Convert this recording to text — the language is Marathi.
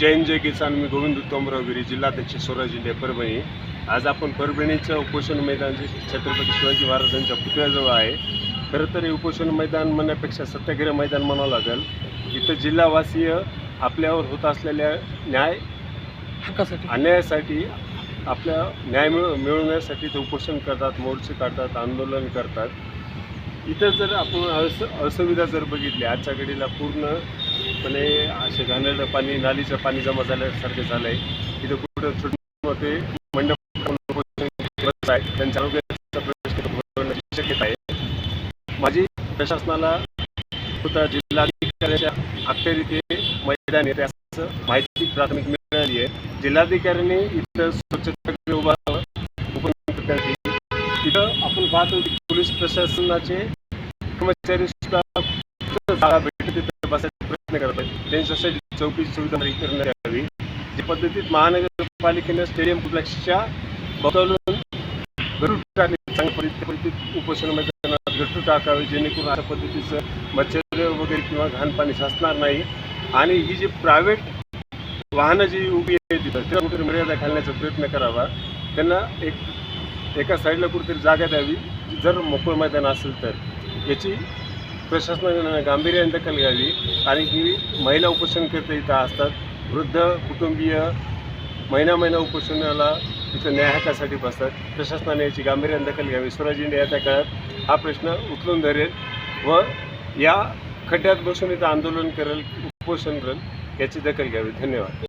जैन जय किसान. मी गोविंद उत्तमरावगिरी जिल्हाध्यक्ष स्वराज इंडिया परभणी. आज आपण परभणीचं उपोषण मैदान जे छत्रपती शिवाजी महाराजांच्या पुतळ्याजवळ आहे. खरं तर हे उपोषण मैदान म्हणण्यापेक्षा सत्याग्रह मैदान म्हणावं लागेल. इथं जिल्हावासीय आपल्यावर होत असलेल्या न्याय हक्कासाठी. अन्यायासाठी आपल्या न्याय मिळ मिळवण्यासाठी ते उपोषण करतात मोर्चे काढतात आंदोलन करतात. इथं जर आपण अस असुविधा जर बघितली आजच्या घडीला पूर्णपणे असे घाणेरडं पाणी नालीचं पाणी जमा झाल्यासारखं झालं आहे तिथं कुठं छोटे मोठे मंडप आहेत. त्यांच्या आरोग्याचा प्रश्न सोडवण्याची शक्यता आहे. माझी प्रशासनाला स्वतः जिल्हाधिकाऱ्याच्या अखेरीत मैदान येते असं माहिती प्राथमिक मिळाली आहे. जिल्हाधिकाऱ्यांनी इथं स्वच्छता उभा तिथं आपण पाहतो की पोलीस प्रशासनाचे कर्मचारी सुद्धा जागा भेटत बसायचा प्रयत्न करत आहेत. त्यांच्यासाठी चौकीची सुविधा करण्यात यावी जे पद्धतीत महानगरपालिकेनं स्टेडियम कॉम्प्लेक्सच्या बदलून गटू टाकले चांगल्या पद्धतीत उपोषण मैदानात गटू टाकावे जेणेकरून अशा पद्धतीचं मच्छर वगैरे किंवा घाण पाणी साचणार नाही. आणि ही जी प्रायव्हेट वाहनं जी उभी आहे तिथं त्याला कुठेतरी मर्यादा घालण्याचा प्रयत्न करावा. त्यांना एक एका साईडला कुठेतरी जागा द्यावी. जर मोकळं मैदान असेल तर. याची प्रशासनानं गांभीर्याने दखल घ्यावी आणि ही महिला उपोषणकर्ते इथं असतात. वृद्ध कुटुंबीय महिना महिना उपोषणाला इथं न्याय हक्कासाठी बसतात. प्रशासनाने याची गांभीर्याने दखल घ्यावी. स्वराज इंडिया त्या काळात हा प्रश्न उचलून धरेल व या खड्ड्यात बसून इथं आंदोलन करेल उपोषण करेल याची दखल घ्यावी. धन्यवाद.